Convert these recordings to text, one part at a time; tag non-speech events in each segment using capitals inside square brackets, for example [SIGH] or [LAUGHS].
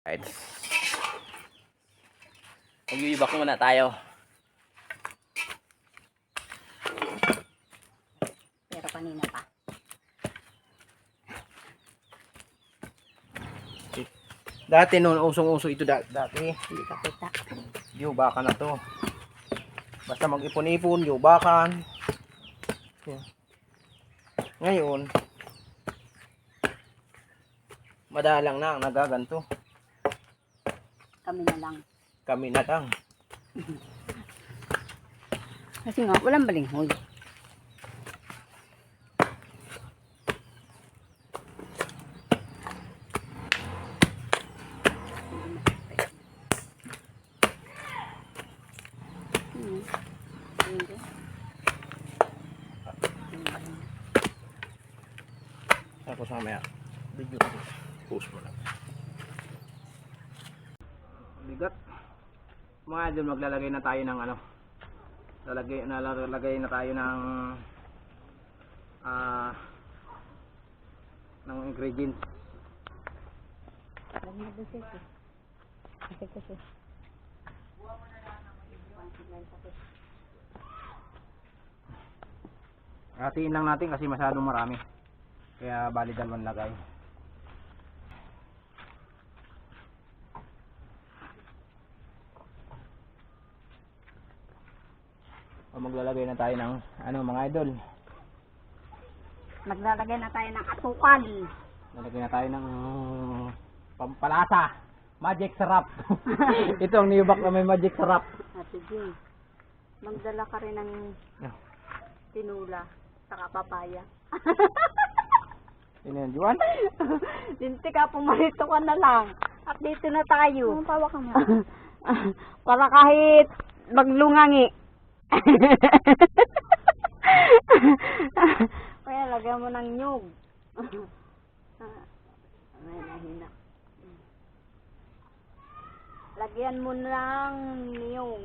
Right. Mag-iibak muna tayo. Pero kanina pa. Dati noon, usong-uso ito da- dati. Hindi ka kita. Yubakan na to. Basta mag-ipon-ipon, yubakan. Yan. Ngayon, madalang na ang nagaganto. Kami na lang. Kami na lang. [LAUGHS] Kasi nga, walang balinghoy. Tapos mamaya, video ko. Post mo lang. Bigat. Mga idol, maglalagay na tayo ng ano. Lalagay, nalalagay na tayo ng ah ng ingredients. Alam mo ba siya? Kasi kasi. Hatiin lang natin kasi masyadong marami. Kaya bali dalawang lagay. O maglalagay na tayo ng ano mga idol. Maglalagay na tayo ng asukal. Lalagay na tayo ng pampalasa. Magic sarap. [LAUGHS] Ito ang niyubak na may magic sarap. Ate Jing, magdala ka rin ng Yeah. tinula saka papaya. Yun yun, Juan? [LAUGHS] Dinti ka, pumarito ka na lang. At dito na tayo. Pawa ka nga. [LAUGHS] Para kahit maglungangi. [LAUGHS] Kaya lagyan mo ng nyug. Ay, nahina. Lagyan mo ng niyong.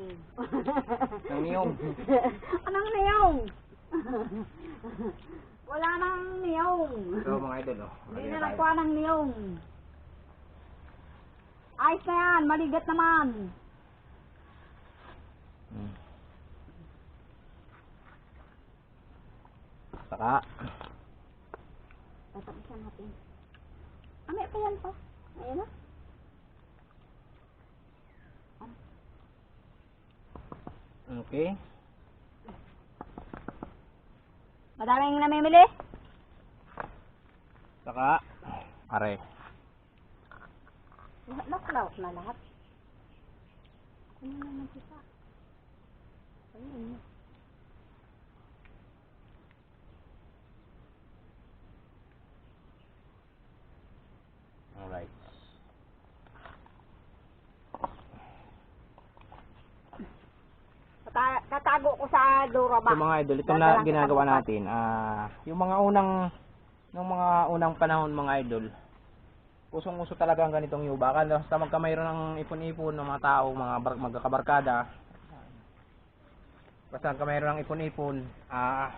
Ng niyong. Anong niyong? Wala nang niyong. So mga idol, oh. Hindi na na tayo. nakuha ng niyong. Ayos na yan, maligat naman. Hmm. Saka, Tatapisan natin. Ah, may pa yan pa. Ayan na. okay. Madaming namimili. Saka, are. Laklaw na lahat. Ano na naman kita? Ayun. Alright. Kata- Katago sa Dora ba? So mga idol, itong na, ginagawa natin, ah, yung mga unang, yung mga unang panahon mga idol, usong-uso talaga ang ganitong yubakan. Basta magkamayroon ng ipon-ipon ng mga tao, mga bar- magkakabarkada. Basta magkamayroon ng ipon-ipon, ah,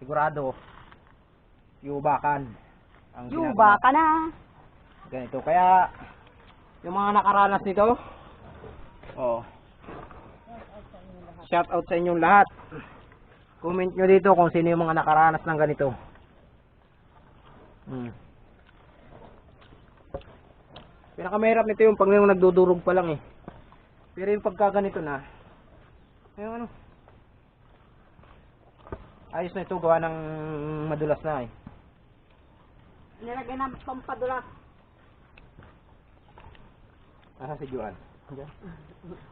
sigurado, yubakan. Ang Yuba ka na. Ganito. Kaya, yung mga nakaranas nito, oh, shout out sa inyong lahat. Comment nyo dito kung sino yung mga nakaranas ng ganito. Hmm. Pinakamahirap nito yung pag yung nagdudurog pa lang eh. Pero yung pagka ganito na, yung ano, ayos na ito gawa ng madulas na eh. Nilagay na pampadulas. Asa si Juan? Diyan.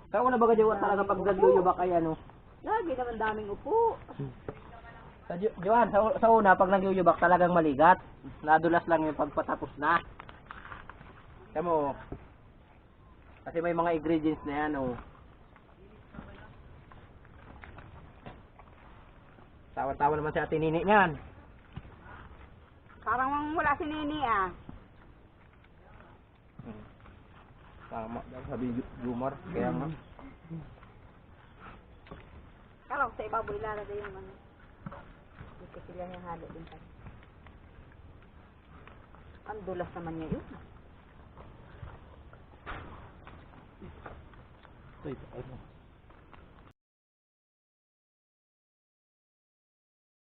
Sa una ba ka Juan talaga pag nagyuyubak ay ano? Lagi naman daming upo. Sa Juan, sa, sa una pag nagyuyubak talagang maligat. Nadulas lang yung pagpatapos na. Kaya mo, kasi may mga ingredients na yan oh. Tawa-tawa naman si ate Nini niyan. Parang wala si Nini ah. tama daw sabi Jumar kaya nga Karong sa ibabaw ilalagay yung ano. Dito sila yung halo din tayo. Ang dulas naman niya yun. Ito, ano? ito, ito.